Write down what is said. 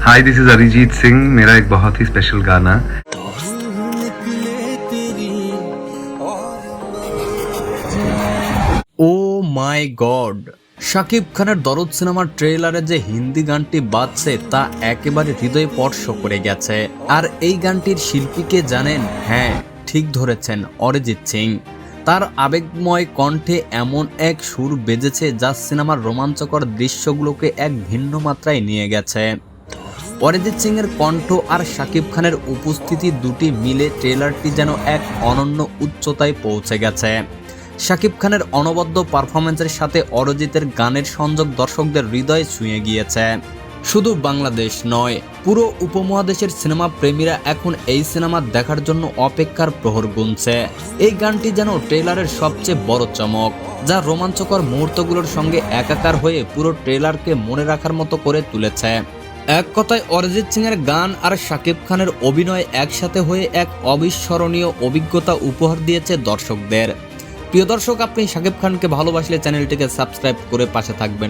hi this is Arijit Singh मेरा एक बहुत ही स्पेशल गाना ও মাই গড শাকিব খানের দরদ সিনেমার ট্রেলারে যে হিন্দি গানটি বাজছে তা একেবারে হৃদয় স্পর্শ করে গেছে আর এই গানটির শিল্পীকে জানেন হ্যাঁ ঠিক ধরেছেন অরিজিৎ সিং তার আবেগময় কণ্ঠে এমন এক সুর বেজেছে যা সিনেমার রোমাঞ্চকর দৃশ্যগুলোকে এক ভিন্ন মাত্রায় নিয়ে গেছে অরিজিৎ সিং এর কণ্ঠ আর শাকিব খানের উপস্থিতি দুটি মিলে ট্রেলারটি যেন এক অনন্য উচ্চতায় পৌঁছে গেছে। শাকিব খানের অনবদ্য পারফরমেন্সের সাথে অরিজিতের গানের সংযোগ দর্শকদের হৃদয় ছুঁয়ে গিয়েছে। শুধু বাংলাদেশ নয়, পুরো উপমহাদেশের সিনেমা প্রেমীরা এখন এই সিনেমা দেখার জন্য অপেক্ষার প্রহর গুনছে। এই গানটি যেন ট্রেলারের সবচেয়ে বড় চমক, যা রোমাঞ্চকর মুহূর্তগুলোর সঙ্গে একাকার হয়ে পুরো ট্রেলারকে মনে রাখার মতো করে তুলেছে। এক কথায় অরিজিৎ সিংয়ের গান আর শাকিব খানের অভিনয় একসাথে হয়ে এক অবিস্মরণীয় অভিজ্ঞতা উপহার দিয়েছে দর্শকদের। প্রিয় দর্শক, আপনি শাকিব খানকে ভালোবাসলে চ্যানেলটিকে সাবস্ক্রাইব করে পাশে থাকবেন।